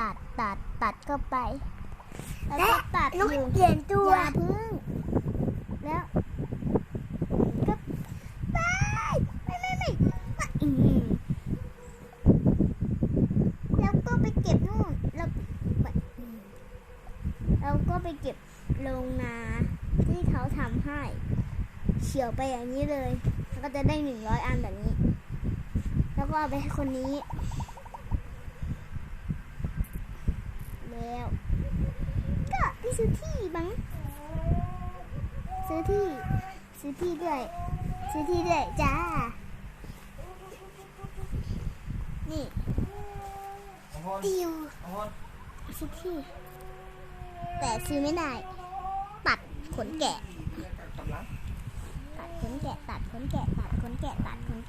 ตัดเข้าไป แล้วและก็ตัดนกอยู่เปลี่ยนตัว อย่าพึ่ง แล้วก็ไปไม่ไม่ไม่ไม่อืมแล้วก็ไปเก็บนู่นแล้วแบบอืมแล้วก็ไปเก็บลงนาที่เขาทำให้เฉียวไปอย่างนี้เลย แล้วก็จะได้หนึ่งร้อยอันแบบนี้ แล้วก็เอาไปให้คนนี้ แล้ว ก็พี่ซื้อที่บังซื้อที่ ซื้อที่ด้วย ซื้อที่ด้วยจ้า นี่เอาพนติวเอาพนซื้อที่ แต่ซื้อไม่ได้ตัดขนแกะกำลังตัดขนแกะ ตัดขนแกะ ตัดขนแกะ ตัดขน